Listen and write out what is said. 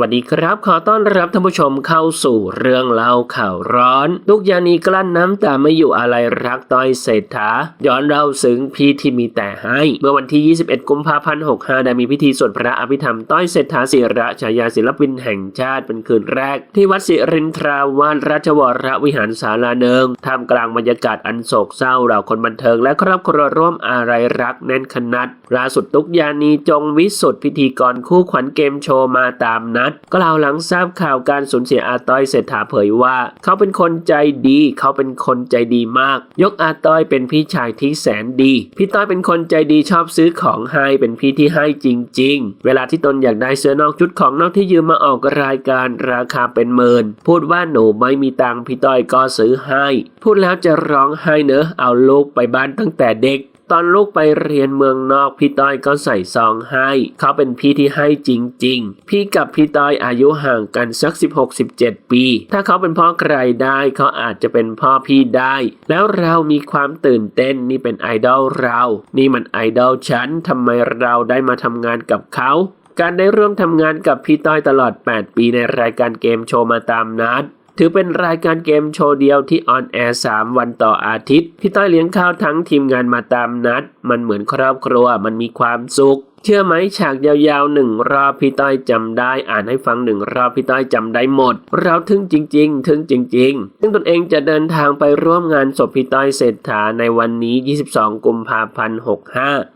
วัสดีครับ ขอต้อนรับท่านผู้ชมเข้าสู่เรื่องเล่าข่าวร้อน ลูกยานีกลั้นน้ำตาไม่อยู่อะไรรักต้อยเศรษฐา ย้อนเล่าซึ้งพี่ที่มีแต่ให้ เมื่อวันที่ 21 กุมภาพันธ์ 65 ได้มีพิธีสวดพระอภิธรรมต้อยเศรษฐาศิระฉายาศิลปินแห่งชาติเป็นคืนแรก ที่วัดสิรินทราวาสราชวรวิหารศาลาเนิงท่ามกลางบรรยากาศอันโศกเศร้าเหล่าคนบันเทิงและครอบครัวร่วมอาลัยรักแน่นขนาดล่าสุดตุกยานีจงวิสุทธ์พิธีกรคู่ขวัญเกมโชว์มาตามนัดกล่าวหลังทราบข่าวการสูญเสียอาต้อยเศรษฐาเผยว่า เขาเป็นคนใจดี เขาเป็นคนใจดีมาก ยกอาต้อยเป็นพี่ชายที่แสนดี พี่ต้อยเป็นคนใจดีชอบซื้อของให้เป็นพี่ที่ให้จริง ๆ เวลาที่ตนอยากได้เสื้อนอกชุดของนอกที่ยืมมาออกรายการราคาเป็นหมื่นพูดว่าหนูไม่มีตังค์พี่ต้อยก็ซื้อให้ พูดแล้วจะร้องไห้เนอะเอาลูกไปบ้านตั้งแต่เด็ก ตอนลูกไปเรียนเมืองนอกพี่ต้อยก็ใส่ซองให้ เขาเป็นพี่ที่ให้จริง ๆ พี่กับพี่ต้อยอายุห่างกันสัก 16-17 ปี ถ้าเขาเป็นพ่อใครได้เขาอาจจะเป็นพ่อพี่ได้ แล้วเรามีความตื่นเต้นนี่เป็นไอดอลเรา นี่มันไอดอลฉันทำไมเราได้มาทำงานกับเขาการได้ร่วมทำงานกับพี่ต้อยตลอด 8 ปีในรายการเกมโชว์มาตามนัด ถือเป็นรายการเกมโชว์เดียวที่ออนแอร์ 3 วันต่ออาทิตย์ พี่ต้อยเลี้ยงข้าวทั้งทีมงานมาตามนัด มันเหมือนครอบครัวมันมีความสุข เชื่อไหมฉากยาวๆหนึ่งรอบพี่ต้อยจำได้ อ่านให้ฟังหนึ่งรอบพี่ต้อยจำได้หมด เราทึ่งจริง ๆ ทึ่งจริง ๆ ซึ่งตนเองจะเดินทางไปร่วมงานศพพี่ต้อยเศรษฐาในวันนี้ 22 กุมภาพันธ์ 65